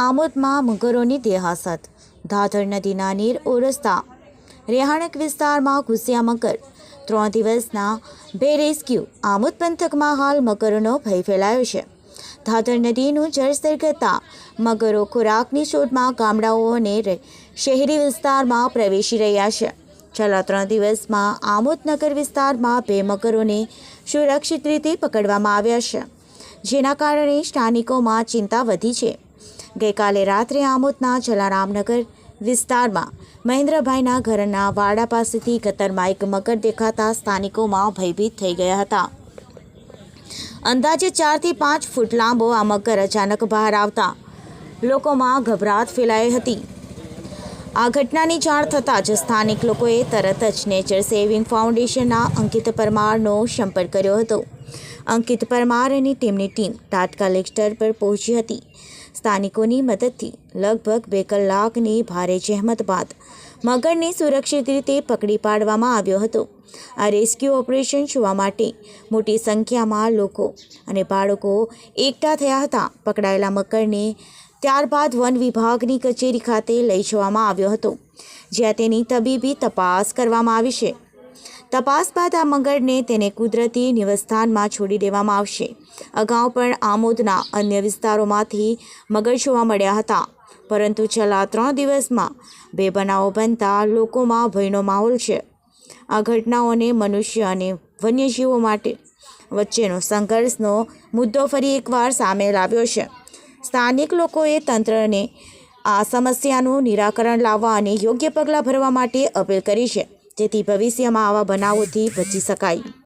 આમોદમાં મગરોની દેહાસત. ધાધર નદીના નીર ઓરસતા. રેહાણક વિસ્તારમાં ઘૂસ્યા મગર ત્રણ દિવસના બે રેસ્ક્યુ. આમોદ પંથકમાં હાલ મગરોનો ભય ફેલાયો છે. ધાધર નદીનું જળસ્તર ઘટતા મગરો ખોરાકની શોધમાં ગામડાઓ અને શહેરી વિસ્તારમાં પ્રવેશી રહ્યા છે. છેલ્લા ત્રણ દિવસમાં આમોદનગર વિસ્તારમાં બે મગરોને સુરક્ષિત રીતે પકડવામાં આવ્યા છે, જેના કારણે સ્થાનિકોમાં ચિંતા વધી છે. ગઈકાલે રાત્રે આમોદના જલારામનગર વિસ્તારમાં મહેન્દ્રભાઈના ઘરના વાડા પાસેથી ગતરમાં એક મગર દેખાતા સ્થાનિકોમાં ભયભીત થઈ ગયા હતા. અંદાજે ચારથી પાંચ ફૂટ લાંબો આ મગર અચાનક બહાર આવતા લોકોમાં ગભરાટ ફેલાઈ હતી. આ ઘટનાની જાણ થતાં જ સ્થાનિક લોકોએ તરત જ નેચર સેવિંગ ફાઉન્ડેશનના અંકિત પરમારનો સંપર્ક કર્યો હતો. અંકિત પરમાર અને તેમની ટીમ તાત્કાલિક સ્થળ પર પહોંચી હતી. સ્થાનિકોની મદદથી લગભગ બે કલાકની ભારે જહેમત બાદ મગરને સુરક્ષિત રીતે પકડી પાડવામાં આવ્યો હતો. આ રેસ્ક્યુ ઓપરેશન જોવા માટે મોટી સંખ્યામાં લોકો અને બાળકો એકઠા થયા હતા. પકડાયેલા મગરને ત્યારબાદ વન વિભાગની કચેરી ખાતે લઈ જવામાં આવ્યો હતો, જ્યાં તેની તબીબી તપાસ કરવામાં આવી છે. તપાસ બાદ આ મગરને તેને કુદરતી નિવસ્થાનમાં છોડી દેવામાં આવશે. અગાઉ પણ આમોદના અન્ય વિસ્તારોમાંથી મગર જોવા મળ્યા હતા. પરંતુ છેલ્લા ત્રણ દિવસમાં બે બનાવો બનતા લોકોમાં ભયનો માહોલ છે. આ ઘટનાઓને મનુષ્ય અને વન્યજીવો માટે વચ્ચેનો સંઘર્ષનો મુદ્દો ફરી એકવાર સામે લાવ્યો છે. સ્થાનિક લોકોએ તંત્રને આ સમસ્યાનું નિરાકરણ લાવવા અને યોગ્ય પગલાં ભરવા માટે અપીલ કરી છે. જેથી ભવિષ્યમાં આવા બનાવોથી બચી શકાય.